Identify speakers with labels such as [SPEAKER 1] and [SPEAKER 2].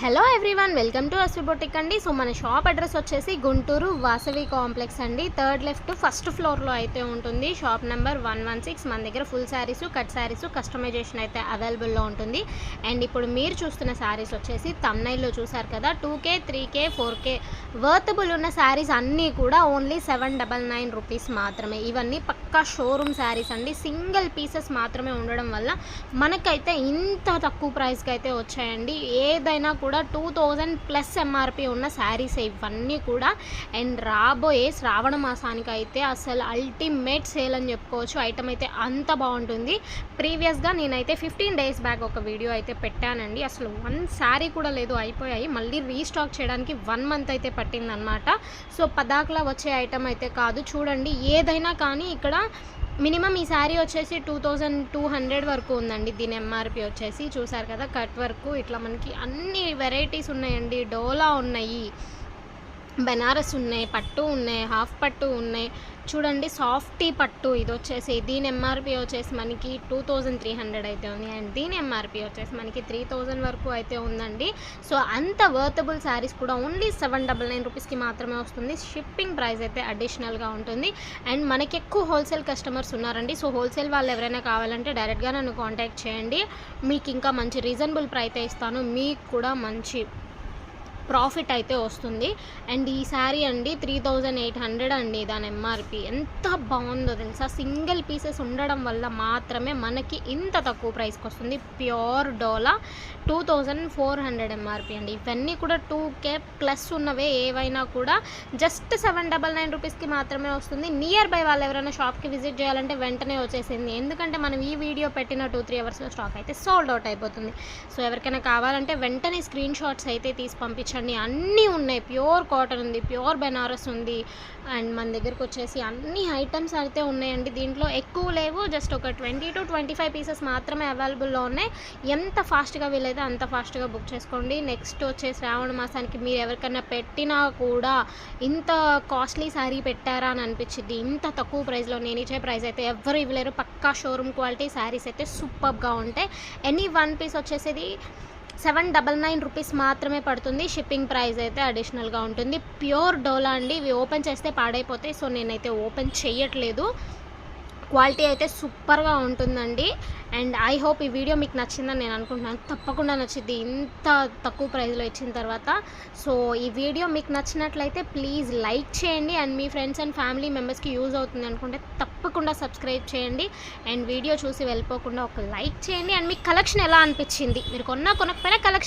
[SPEAKER 1] Hello everyone welcome to Asvi boutique అండి. So మన shop address వచ్చేసి గుంటూరు వాసవి కాంప్లెక్స్ అండి. థర్డ్ లెఫ్ట్ ఫస్ట్ ఫ్లోర్లో అయితే ఉంటుంది. Shop number one one six. మన దగ్గర full saris cut saris customization అయితే అవైలబుల్లో ఉంటుంది. అండ్ ఇప్పుడు మీరు చూస్తున్న శారీస్ వచ్చేసి తమ్నైల్లో చూసారు కదా. Two K three K four K worthable ఉన్న శారీస్ అన్నీ కూడా only seven double nine rupees మాత్రమే. ఇవన్నీ పక్కా షోరూమ్ శారీస్ అండి. సింగిల్ పీసెస్ మాత్రమే ఉండడం వల్ల మనకైతే ఇంత తక్కువ ప్రైస్కి అయితే వచ్చాయండి. ఏదైనా కూడా కూడా టూ థౌజండ్ ప్లస్ ఎంఆర్పి ఉన్న శారీస్ ఇవన్నీ కూడా అండ్ రాబోయే శ్రావణ మాసానికి అయితే అసలు అల్టిమేట్ సేల్ అని చెప్పుకోవచ్చు. ఐటమ్ అయితే అంత బాగుంటుంది. ప్రీవియస్గా నేనైతే ఫిఫ్టీన్ డేస్ బ్యాక్ ఒక వీడియో అయితే పెట్టానండి. అసలు వన్ శారీ కూడా లేదు అయిపోయాయి. మళ్ళీ రీస్టాక్ చేయడానికి వన్ మంత్ అయితే పట్టిందనమాట సో పదాకులా వచ్చే ఐటమ్ అయితే కాదు. చూడండి ఏదైనా కానీ ఇక్కడ మినిమం ఈ శారీ వచ్చేసి టూ థౌజండ్ టూ హండ్రెడ్ వరకు ఉందండి. దీని ఎంఆర్పి వచ్చేసి చూసారు కదా కట్ వర్క్ ఇట్లా మనకి అన్ని వెరైటీస్ ఉన్నాయండి. డోలా ఉన్నాయి. బెనారస్ ఉన్నాయి పట్టు ఉన్నాయి హాఫ్ పట్టు ఉన్నాయి. చూడండి సాఫ్టీ పట్టు ఇది వచ్చేసి దీని ఎంఆర్పి వచ్చేసి మనకి టూ థౌజండ్ త్రీ హండ్రెడ్ అయితే ఉంది. అండ్ దీని ఎంఆర్పి వచ్చేసి మనకి త్రీ థౌజండ్ వరకు అయితే ఉందండి. సో అంత వర్తబుల్ శారీస్ కూడా ఓన్లీ సెవెన్ డబల్ నైన్ రూపీస్కి మాత్రమే వస్తుంది. షిప్పింగ్ ప్రైస్ అయితే అడిషనల్గా ఉంటుంది. అండ్ మనకి ఎక్కువ హోల్సేల్ కస్టమర్స్ ఉన్నారండి. సో హోల్సేల్ వాళ్ళు ఎవరైనా కావాలంటే డైరెక్ట్గా నన్ను కాంటాక్ట్ చేయండి. మీకు ఇంకా మంచి రీజనబుల్ ప్రైస్ ఇస్తాను. మీకు కూడా మంచి ప్రాఫిట్ అయితే వస్తుంది. అండ్ ఈ శారీ అండి త్రీ థౌజండ్ ఎయిట్ హండ్రెడ్ అండి దాని ఎంఆర్పి ఎంత బాగుందో తెలుసా? సింగిల్ పీసెస్ ఉండడం వల్ల మాత్రమే మనకి ఇంత తక్కువ ప్రైస్కి వస్తుంది. Pure Dola two thousand four hundred MRP అండి. ఇవన్నీ కూడా టూ కే ప్లస్ ఉన్నవే ఏవైనా కూడా జస్ట్ సెవెన్ డబల్ నైన్ రూపీస్కి మాత్రమే వస్తుంది. నియర్ బై వాళ్ళు ఎవరైనా షాప్కి విజిట్ చేయాలంటే వెంటనే వచ్చేసింది. ఎందుకంటే మనం ఈ వీడియో పెట్టిన టూ త్రీ అవర్స్లో స్టాక్ అయితే సోల్డ్ అవుట్ అయిపోతుంది. సో ఎవరికైనా కావాలంటే వెంటనే స్క్రీన్ షాట్స్ అయితే తీసి పంపించండి. అన్నీ ఉన్నాయి. ప్యూర్ కాటన్ ఉంది ప్యూర్ బెనారస్ ఉంది. అండ్ మన దగ్గరకు వచ్చేసి అన్ని ఐటమ్స్ అయితే ఉన్నాయండి. దీంట్లో ఎక్కువ లేవు. జస్ట్ ఒక twenty to twenty five pieces మాత్రమే అవైలబుల్లో ఉన్నాయి. ఎంత ఫాస్ట్గా వీలైతే అంత ఫాస్ట్గా బుక్ చేసుకోండి. నెక్స్ట్ వచ్చే శ్రావణ మాసానికి మీరు ఎవరికైనా పెట్టినా కూడా ఇంత కాస్ట్లీ శారీ పెట్టారా అని అనిపించింది ఇంత తక్కువ ప్రైస్లో నేను ఇచ్చే ప్రైస్ అయితే ఎవరు ఇవ్వలేరు. పక్కా షోరూమ్ క్వాలిటీ శారీస్ అయితే సూపర్గా ఉంటాయి. ఎనీ వన్ పీస్ వచ్చేసేది సెవెన్ డబల్ నైన్ రూపీస్ మాత్రమే పడుతుంది. షిప్పింగ్ ప్రైస్ అయితే అడిషనల్గా ఉంటుంది. ప్యూర్ డోలా అండి. ఇవి ఓపెన్ చేస్తే పాడైపోతాయి. సో నేనైతే ఓపెన్ చేయట్లేదు. క్వాలిటీ అయితే సూపర్గా ఉంటుందండి. అండ్ ఐ హోప్ ఈ వీడియో మీకు నచ్చిందని నేను అనుకుంటున్నాను. తప్పకుండా నచ్చింది. ఇంత తక్కువ ప్రైస్లో ఇచ్చిన తర్వాత. సో ఈ వీడియో మీకు నచ్చినట్లయితే ప్లీజ్ లైక్ చేయండి. అండ్ మీ ఫ్రెండ్స్ అండ్ ఫ్యామిలీ మెంబర్స్కి యూజ్ అవుతుంది అనుకుంటే తప్పకుండా సబ్స్క్రైబ్ చేయండి. అండ్ వీడియో చూసి వెళ్ళిపోకుండా ఒక లైక్ చేయండి. అండ్ మీకు కలెక్షన్ ఎలా అనిపించింది? మీరు కొన్నా కొనకపోయినా కలెక్షన్